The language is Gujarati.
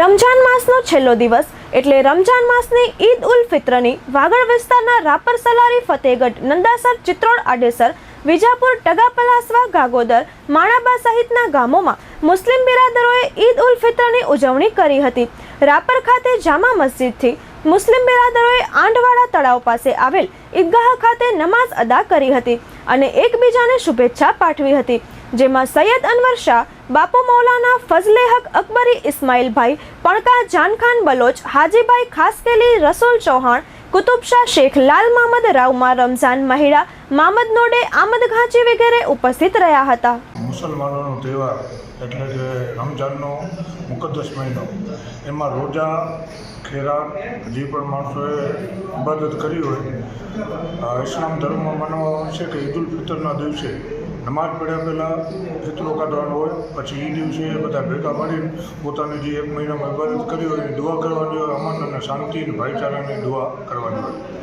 રમજાન માસનો છેલ્લો દિવસ એટલે રમજાન માસની ઈદ ઉલ ફિત્રની વાગડ વિસ્તારના રાપર સલારી ફતેગઢ, નંદાસર, ચિત્રોડ, આડેસર, વિજાપુર, ટગાપલાસવા, ગાગોદર, માણાબા સહિતના ગામોમાં મુસ્લિમ બિરાદરોએ ઈદ ઉલ ફિત્રની ઉજવણી કરી હતી. રાપર ખાતે જામા મસ્જિદથી મુસ્લિમ બિરાદરોએ આંડવાડા તળાવ પાસે આવેલ ઈદગાહ ખાતે નમાઝ અદા કરી હતી અને એકબીજાને શુભેચ્છા પાઠવી હતી, જેમાં સૈયદ અનવર શાહ બાપુ મૌલાના ફઝલે હક અકબરી ઇસ્માઇલભાઈ પણકા જાનખાન બલોચ, હાજીભાઈ ખાસકેલી, રસુલ ચૌહાણ કુતુબશાહ શેખ, લાલ મામદ રાવમાં રમઝાન મહિડા, મામદ નોડે, આમદ ઘાંચી વગેરે ઉપસ્થિત રહ્યા હતા. મુસલમાનોનો તહેવાર એટલે કે રમઝાનનો મુકદ્દસ મહિનો, એમાં રોજા, ખેરા, જે પણ માણસોએ ઇબાદત કરી હોય ઇસ્લામ ધર્મમાં માનવામાં આવે છે કે ઈદ ઉલ ફિતરના દિવસે નમાઝ પડ્યા પહેલાં ફિતરો કાઢવાનો હોય, પછી એ દિવસે બધા ભેગા મળીને પોતાની જે એક મહિનામાં ઇબાદત કરી હોય એની દુઆ કરવાની હોય અમન અને શાંતિ અને ભાઈચારાની દુઆ કરવાની હોય.